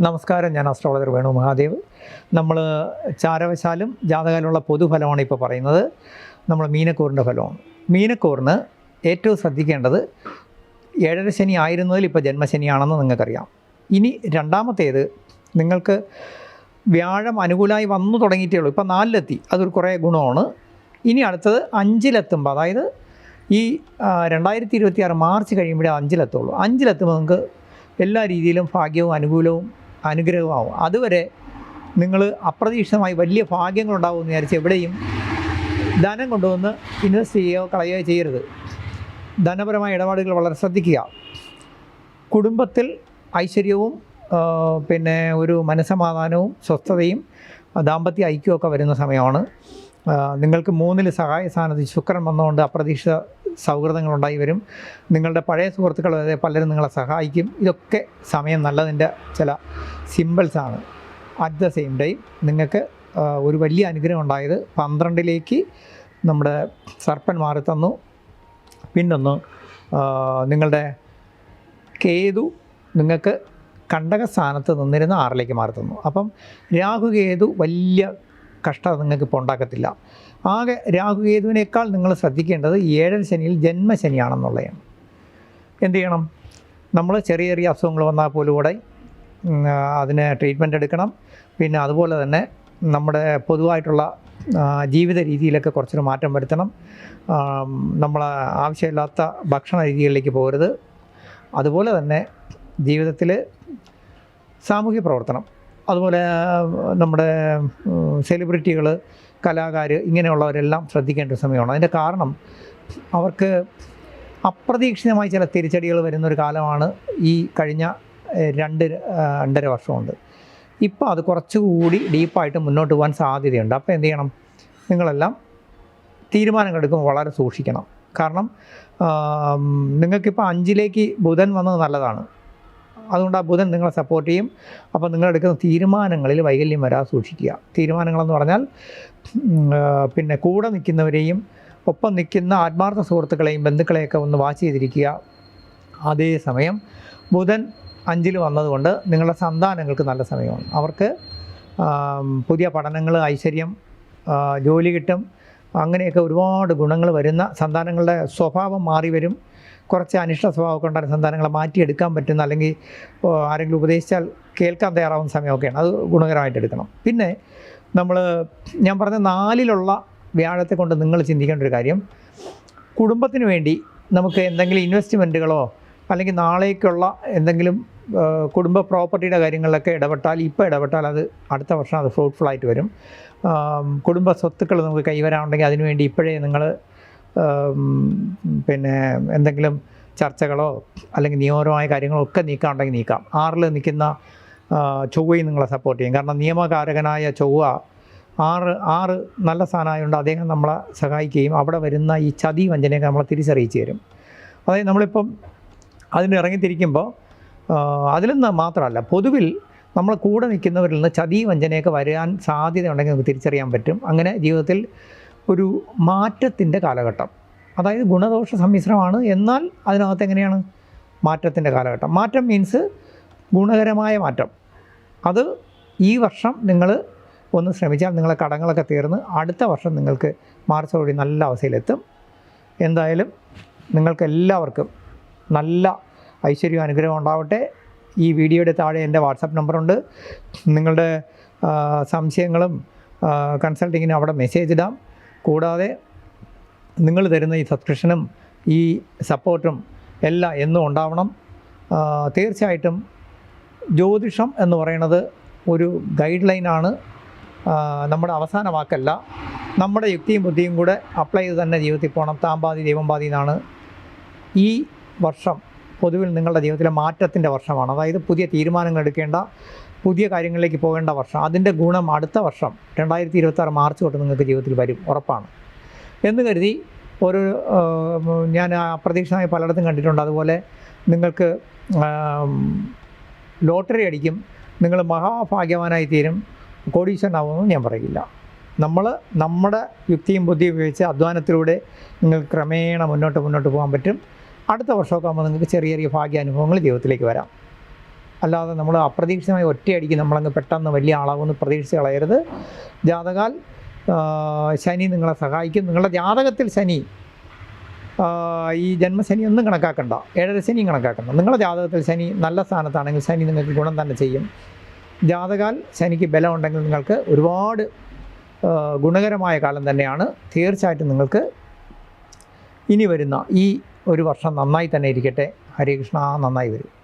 നമസ്കാരം. ഞാൻ അസ്ട്രോളജർ വേണു മഹാദേവ്. നമ്മൾ ചാരവശാലും ജാതകാലുള്ള പൊതുഫലമാണ് ഇപ്പോൾ പറയുന്നത്. നമ്മൾ മീനക്കൂറിന്റെ ഫലമാണ്. മീനക്കൂറിന് ഏറ്റവും ശ്രദ്ധിക്കേണ്ടത് ഏഴര ശനി ആയിരുന്നതിൽ ഇപ്പോൾ ജന്മശനിയാണെന്ന് നിങ്ങൾക്കറിയാം. ഇനി രണ്ടാമത്തേത് നിങ്ങൾക്ക് വ്യാഴം അനുകൂലമായി വന്നു തുടങ്ങിയിട്ടേ ഉള്ളൂ. ഇപ്പോൾ നാലിലെത്തി. അതൊരു കുറേ ഗുണമാണ്. ഇനി അടുത്തത് അഞ്ചിലെത്തുമ്പോൾ അതായത് ഈ രണ്ടായിരത്തി ഇരുപത്തി ആറ് മാർച്ച് കഴിയുമ്പോഴേ അഞ്ചിലെത്തുള്ളൂ. അഞ്ചിലെത്തുമ്പോൾ നിങ്ങൾക്ക് എല്ലാ രീതിയിലും ഭാഗ്യവും അനുകൂലവും അനുഗ്രഹമാവും. അതുവരെ നിങ്ങൾ അപ്രതീക്ഷിതമായി വലിയ ഭാഗ്യങ്ങളുണ്ടാവുമെന്ന് വിചാരിച്ച് എവിടെയും ധനം കൊണ്ടുവന്ന് ഇൻവെസ്റ്റ് ചെയ്യുകയോ കളയുകയോ ചെയ്യരുത്. ധനപരമായ ഇടപാടുകൾ വളരെ ശ്രദ്ധിക്കുക. കുടുംബത്തിൽ ഐശ്വര്യവും പിന്നെ ഒരു മനസമാധാനവും സ്വസ്ഥതയും ദാമ്പത്യ ഐക്യമൊക്കെ വരുന്ന സമയമാണ്. നിങ്ങൾക്ക് മൂന്നിൽ സഹായ സ്ഥാനത്ത് ശുക്രൻ വന്നുകൊണ്ട് അപ്രതീക്ഷിത സൗഹൃദങ്ങളുണ്ടായി വരും. നിങ്ങളുടെ പഴയ സുഹൃത്തുക്കൾ വരെ പലരും നിങ്ങളെ സഹായിക്കും. ഇതൊക്കെ സമയം നല്ലതിന്റെ ചില സിമ്പിൾസാണ് അറ്റ് ദ സെയിം ടൈം നിങ്ങൾക്ക് ഒരു വലിയ അനുഗ്രഹം ഉണ്ടായത് പന്ത്രണ്ടിലേക്ക് നമ്മുടെ സർപ്പൻ മാറി തന്നു. പിന്നൊന്ന് നിങ്ങളുടെ കേതു നിങ്ങൾക്ക് കണ്ടക സ്ഥാനത്ത് നിന്നിരുന്ന ആറിലേക്ക് മാറി തന്നു. അപ്പം രാഹു കേതു വലിയ കഷ്ടത നിങ്ങൾക്ക് ഇപ്പോൾ ഉണ്ടാക്കത്തില്ല. ആകെ രാഹുകേതുവിനേക്കാൾ നിങ്ങൾ ശ്രദ്ധിക്കേണ്ടത് ഏഴര ശനിയിൽ ജന്മശനിയാണെന്നുള്ളതാണ്. എന്ത് ചെയ്യണം? നമ്മൾ ചെറിയ ചെറിയ അസുഖങ്ങൾ വന്നാൽ പോലും കൂടെ അതിന് ട്രീറ്റ്മെന്റ് എടുക്കണം. പിന്നെ അതുപോലെ തന്നെ നമ്മുടെ പൊതുവായിട്ടുള്ള ജീവിത രീതിയിലൊക്കെ കുറച്ചൊരു മാറ്റം വരുത്തണം. നമ്മൾ ആവശ്യമില്ലാത്ത ഭക്ഷണ രീതികളിലേക്ക് പോകരുത്. അതുപോലെ തന്നെ ജീവിതത്തിൽ സാമൂഹ്യ പ്രവർത്തനം. അതുപോലെ നമ്മുടെ സെലിബ്രിറ്റികൾ കലാകാർ ഇങ്ങനെയുള്ളവരെല്ലാം ശ്രദ്ധിക്കേണ്ട ഒരു സമയമാണ്. അതിന്റെ കാരണം അവർക്ക് അപ്രതീക്ഷിതമായി ചില തിരിച്ചടികൾ വരുന്നൊരു കാലമാണ് ഈ കഴിഞ്ഞ രണ്ട് രണ്ടര വർഷമുണ്ട്. ഇപ്പോൾ അത് കുറച്ചുകൂടി ഡീപ്പായിട്ട് മുന്നോട്ട് പോകാൻ സാധ്യതയുണ്ട്. അപ്പോൾ എന്ത് ചെയ്യണം? നിങ്ങളെല്ലാം തീരുമാനങ്ങൾ എടുക്കുമ്പോൾ വളരെ സൂക്ഷിക്കണം. കാരണം നിങ്ങൾക്കിപ്പോൾ അഞ്ചിലേക്ക് ബുധൻ വന്നത് നല്ലതാണ്. അതുകൊണ്ട് ആ ബുധൻ നിങ്ങളെ സപ്പോർട്ട് ചെയ്യും. അപ്പോൾ നിങ്ങളെടുക്കുന്ന തീരുമാനങ്ങളിൽ വൈകല്യം വരാതെ സൂക്ഷിക്കുക. തീരുമാനങ്ങളെന്ന് പറഞ്ഞാൽ പിന്നെ കൂടെ നിൽക്കുന്നവരെയും ഒപ്പം നിൽക്കുന്ന ആത്മാർത്ഥ സുഹൃത്തുക്കളെയും ബന്ധുക്കളെയൊക്കെ ഒന്ന് വാച്ച് ചെയ്തിരിക്കുക. അതേസമയം ബുധൻ അഞ്ചിൽ വന്നതുകൊണ്ട് നിങ്ങളുടെ സന്താനങ്ങൾക്ക് നല്ല സമയമാണ്. അവർക്ക് പുതിയ പഠനങ്ങൾ ഐശ്വര്യം ജോലി കിട്ടും. അങ്ങനെയൊക്കെ ഒരുപാട് ഗുണങ്ങൾ വരുന്ന സന്താനങ്ങളുടെ സ്വഭാവം മാറി വരും. കുറച്ച് അനിഷ്ട സ്വഭാവമൊക്കെ ഉണ്ടായ സന്താനങ്ങളെ മാറ്റിയെടുക്കാൻ പറ്റുന്ന അല്ലെങ്കിൽ ആരെങ്കിലും ഉപദേശിച്ചാൽ കേൾക്കാൻ തയ്യാറാവുന്ന സമയമൊക്കെയാണ്. അത് ഗുണകരമായിട്ട് എടുക്കണം. പിന്നെ നമ്മൾ ഞാൻ പറഞ്ഞ നാലിലുള്ള വ്യാഴത്തെ കൊണ്ട് നിങ്ങൾ ചിന്തിക്കേണ്ട ഒരു കാര്യം കുടുംബത്തിന് വേണ്ടി നമുക്ക് എന്തെങ്കിലും ഇൻവെസ്റ്റ്മെന്റുകളോ അല്ലെങ്കിൽ നാളേക്കുള്ള എന്തെങ്കിലും കുടുംബ പ്രോപ്പർട്ടിയുടെ കാര്യങ്ങളിലൊക്കെ ഇടപെട്ടാൽ ഇപ്പോൾ ഇടപെട്ടാൽ അത് അടുത്ത വർഷം അത് ഫ്രൂട്ട്ഫുൾ ആയിട്ട് വരും. കുടുംബ സ്വത്തുക്കൾ നമുക്ക് കൈവരാനുണ്ടെങ്കിൽ അതിനുവേണ്ടി ഇപ്പോഴേ നിങ്ങൾ പിന്നെ എന്തെങ്കിലും ചർച്ചകളോ അല്ലെങ്കിൽ നിയമപരമായ കാര്യങ്ങളോ ഒക്കെ നീക്കാനുണ്ടെങ്കിൽ നീക്കാം. ആറിൽ നിൽക്കുന്ന ചൊവ്വയും നിങ്ങളെ സപ്പോർട്ട് ചെയ്യും. കാരണം നിയമകാരകനായ ചൊവ്വ ആറ് ആറ് നല്ല സ്ഥാനമായതുകൊണ്ട് അദ്ദേഹം നമ്മളെ സഹായിക്കുകയും അവിടെ വരുന്ന ഈ ചതി വഞ്ചനയൊക്കെ നമ്മളെ തിരിച്ചറിയിച്ചു തരും. അതായത് നമ്മളിപ്പം അതിന് ഇറങ്ങിത്തിരിക്കുമ്പോൾ അതിലൊന്ന് മാത്രമല്ല പൊതുവിൽ നമ്മൾ കൂടെ നിൽക്കുന്നവരിൽ നിന്ന് ചതി വഞ്ചനയൊക്കെ വരാൻ സാധ്യത സാധ്യതയുണ്ടെങ്കിൽ നമുക്ക് തിരിച്ചറിയാൻ പറ്റും. അങ്ങനെ ജീവിതത്തിൽ ഒരു മാറ്റത്തിന്റെ കാലഘട്ടം. അതായത് ഗുണദോഷ സമ്മിശ്രമാണ്. എന്നാൽ അതിനകത്ത് എങ്ങനെയാണ്? മാറ്റത്തിന്റെ കാലഘട്ടം. മാറ്റം മീൻസ് ഗുണകരമായ മാറ്റം. അത് ഈ വർഷം നിങ്ങൾ ഒന്ന് ശ്രമിച്ചാൽ നിങ്ങളെ കടങ്ങളൊക്കെ തീർന്ന് അടുത്ത വർഷം നിങ്ങൾക്ക് മാർച്ചോടി നല്ല അവസ്ഥയിലെത്തും. എന്തായാലും നിങ്ങൾക്ക് എല്ലാവർക്കും നല്ല ഐശ്വര്യവും അനുഗ്രഹം ഉണ്ടാവട്ടെ. ഈ വീഡിയോയുടെ താഴെ എന്റെ വാട്സപ്പ് നമ്പറുണ്ട്. നിങ്ങളുടെ സംശയങ്ങളും കൺസൾട്ടിങ്ങിനും അവിടെ മെസ്സേജ് ഇടാം. കൂടാതെ നിങ്ങൾ തരുന്ന ഈ സബ്സ്ക്രിപ്ഷനും ഈ സപ്പോർട്ടും എല്ലാം എന്നും ഉണ്ടാവണം. തീർച്ചയായിട്ടും ജ്യോതിഷം എന്ന് പറയുന്നത് ഒരു ഗൈഡ് ലൈനാണ് നമ്മുടെ അവസാന വാക്കല്ല. നമ്മുടെ യുക്തിയും ബുദ്ധിയും കൂടെ അപ്ലൈ ചെയ്ത് തന്നെ ജീവിതത്തിൽ പോകണം താമ്പാതി പാതി ദൈവം പാതി എന്നാണ് ഈ വർഷം പൊതുവിൽ നിങ്ങളുടെ ജീവിതത്തിലെ മാറ്റത്തിന്റെ വർഷമാണ്. അതായത് പുതിയ തീരുമാനങ്ങൾ എടുക്കേണ്ട പുതിയ കാര്യങ്ങളിലേക്ക് പോകേണ്ട വർഷം അതിന്റെ ഗുണം അടുത്ത വർഷം രണ്ടായിരത്തി ഇരുപത്താറ് മാർച്ച് തൊട്ട് നിങ്ങൾക്ക് ജീവിതത്തിൽ വരും ഉറപ്പാണ്. എന്ന് കരുതി ഒരു ഞാൻ അപ്രതീക്ഷിതമായി പലയിടത്തും കണ്ടിട്ടുണ്ട്. അതുപോലെ നിങ്ങൾക്ക് ലോട്ടറി അടിക്കും നിങ്ങൾ മഹാഭാഗ്യവാനായി തീരും കോടീശ്വരനാവുമെന്ന് ഞാൻ പറയില്ല. നമ്മൾ നമ്മുടെ യുക്തിയും ബുദ്ധിയും ഉപയോഗിച്ച് അധ്വാനത്തിലൂടെ നിങ്ങൾ ക്രമേണ മുന്നോട്ട് മുന്നോട്ട് പോകാൻ പറ്റും. അടുത്ത വർഷമൊക്കെ ആകുമ്പോൾ നിങ്ങൾക്ക് ചെറിയ ചെറിയ ഭാഗ്യാനുഭവങ്ങൾ ജീവിതത്തിലേക്ക് വരാം. അല്ലാതെ നമ്മൾ അപ്രതീക്ഷിതമായി ഒറ്റയടിക്ക് നമ്മളങ്ങ് പെട്ടെന്ന് വലിയ ആളാകുമെന്ന് പ്രതീക്ഷിച്ച് കളയരുത്. ജാതകാൽ ശനി നിങ്ങളെ സഹായിക്കും. നിങ്ങളുടെ ജാതകത്തിൽ ശനി ഈ ജന്മശനി ഒന്നും കണക്കാക്കണ്ട. ഏഴര ശനി കണക്കാക്കണ്ട. നിങ്ങളുടെ ജാതകത്തിൽ ശനി നല്ല സ്ഥാനത്താണെങ്കിൽ ശനി നിങ്ങൾക്ക് ഗുണം തന്നെ ചെയ്യും. ജാതകാൽ ശനിക്ക് ബലം ഉണ്ടെങ്കിൽ നിങ്ങൾക്ക് ഒരുപാട് ഗുണകരമായ കാലം തന്നെയാണ്. തീർച്ചയായിട്ടും നിങ്ങൾക്ക് ഇനി വരുന്ന ഈ ഒരു വർഷം നന്നായി തന്നെ ഇരിക്കട്ടെ. ഹരേ കൃഷ്ണ നന്നായി വരും.